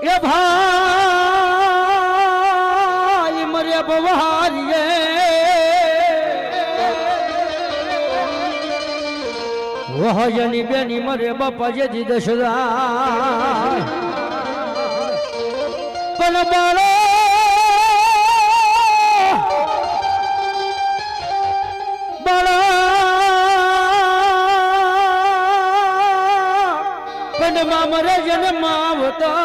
એ ભાઈ મરે બવારીએ વહજની બેની મરે બાપા જે દી દશરા પણ બાળો બાળા મરે જન્માવતા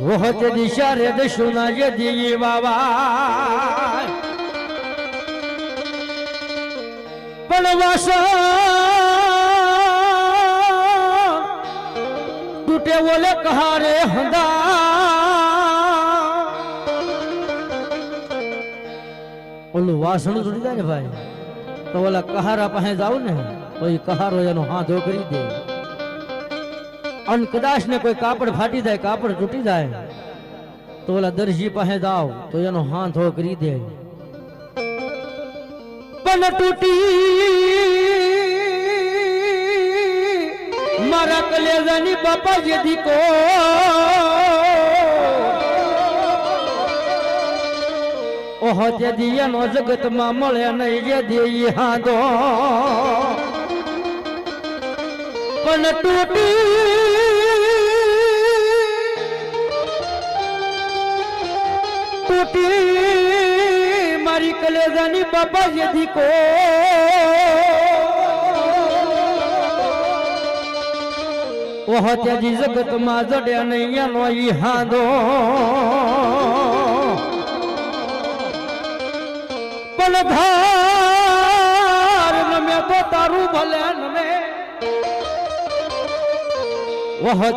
વહત દિશા રે દશુના જે બાબા પણ વાસા તૂટે ઓલે કહારે હંદા ઓલું વાસણ તૂટી જાય ને ભાઈ? તો ઓલા કહારા પાસે જાવ ને, તો એ કહારો એનો હાથો કરી દે. અને કદાચ ને કોઈ કાપડ ફાટી જાય, કાપડ તૂટી જાય, તો ઓલા દરજી પાસે જાવ તો એનો હાથો કરી દે. પણ તૂટી મારા કલેજાની બાપા જે દીકો ઓહો જે દિયાનો જગતમાં મળે નહીં, જે દેઈ હાદો પણ તૂટી તૂટી મારી કલેજાની બાપા જે દીકો ઓહો ત્યાજી જગતમાં જડ્યા નહીં એનો ઈ હાંદો પણ ધાર નમે તો તારું ભલે નમે. ઓહો